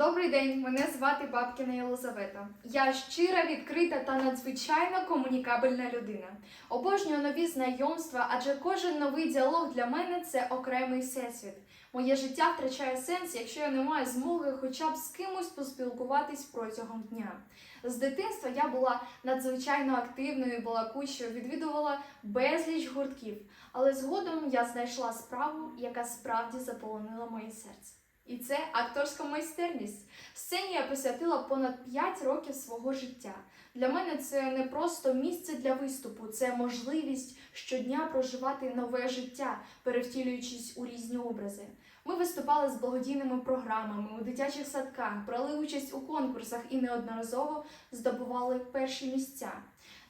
Добрий день, мене звати Бабкіна Єлизавета. Я щира, відкрита та надзвичайно комунікабельна людина. Обожнюю нові знайомства, адже кожен новий діалог для мене це окремий всесвіт. Моє життя втрачає сенс, якщо я не маю змоги хоча б з кимось поспілкуватись протягом дня. З дитинства я була надзвичайно активною, балакучою, відвідувала безліч гуртків, але згодом я знайшла справу, яка справді заполонила моє серце. І це акторська майстерність. Сцені я присвятила понад 5 років свого життя. Для мене це не просто місце для виступу, це можливість щодня проживати нове життя, перевтілюючись у різні образи. Ми виступали з благодійними програмами у дитячих садках, брали участь у конкурсах і неодноразово здобували перші місця.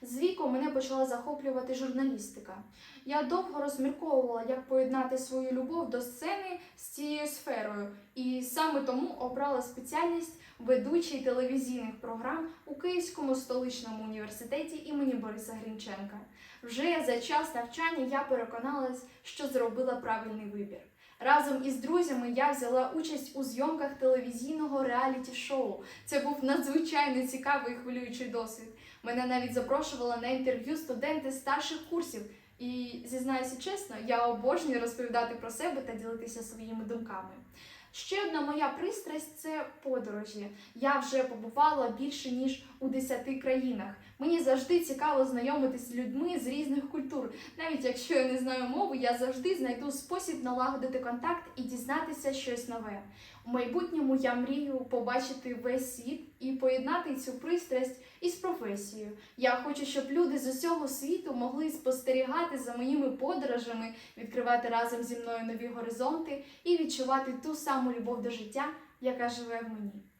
З віком мене почала захоплювати журналістика. Я довго розмірковувала, як поєднати свою любов до сцени з цією сферою, і саме тому обрала спеціальність ведучий телевізійних програм у Київському столичному університеті імені Бориса Грінченка. Вже за час навчання я переконалась, що зробила правильний вибір. Разом із друзями я взяла участь у зйомках телевізійного реаліті-шоу. Це був надзвичайно цікавий і хвилюючий досвід. Мене навіть запрошували на інтерв'ю студенти старших курсів. І зізнаюся чесно, я обожнюю розповідати про себе та ділитися своїми думками. Ще одна моя пристрасть це подорожі. Я вже побувала більше ніж у 10 країнах. Мені завжди цікаво знайомитись з людьми з різних культур. Навіть якщо я не знаю мову, я завжди знайду спосіб налагодити контакт і дізнатися щось нове. У майбутньому я мрію побачити весь світ і поєднати цю пристрасть із професією. Я хочу, щоб люди з усього світу могли спостерігати за моїми подорожами, відкривати разом зі мною нові горизонти і відчувати ту саму любов до життя, яка живе в мені.